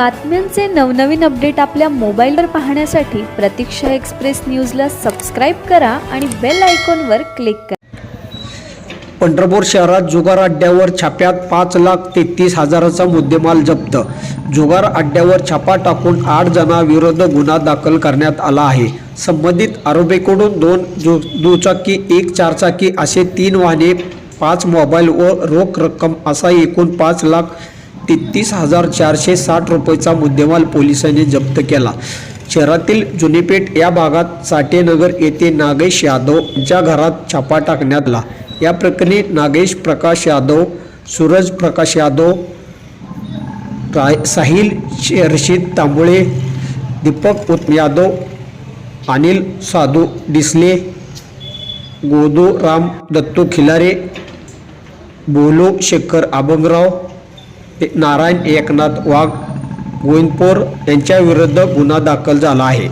बातम्यांचे नवनवीन अपडेट आपल्या मोबाईलवर पाहण्यासाठी प्रतीक्षा एक्सप्रेस न्यूजला सबस्क्राईब करा आणि बेल आयकॉनवर क्लिक करा. पंढरपूर शहरात जुगार अड्ड्यावर छाप्यात पाच लाख तेहतीस हजाराचा मुद्देमाल जप्त. जुगार अड्ड्यावर छापा टाकून आठ जणांविरुद्ध गुन्हा दाखल करण्यात आला आहे. संबंधित आरोपीकडून दोन जो दुचाकी एक चारचाकी असे तीन वाहने पाच मोबाईल व रोख रक्कम असा एकूण पाच लाख तेहतीस हजार चारशे साठ रुपयेचा मुद्देमाल पोलिसांनी जप्त केला. शहरातील जुनीपेठ या भागात साठेनगर येथे नागेश यादव यांच्या घरात छापा टाकण्यात आला. या प्रकरणी नागेश प्रकाश यादव सूरज प्रकाश यादव राय साहिल रशीद तांबुळे दीपक उत यादव अनिल साधू डिसले गोदू राम दत्तू खिलारे बोलो शेखर आबंगराव नारायण एकनाथ वाघ गोविंदपूर यांच्याविरुद्ध गुन्हा दाखल झाला आहे.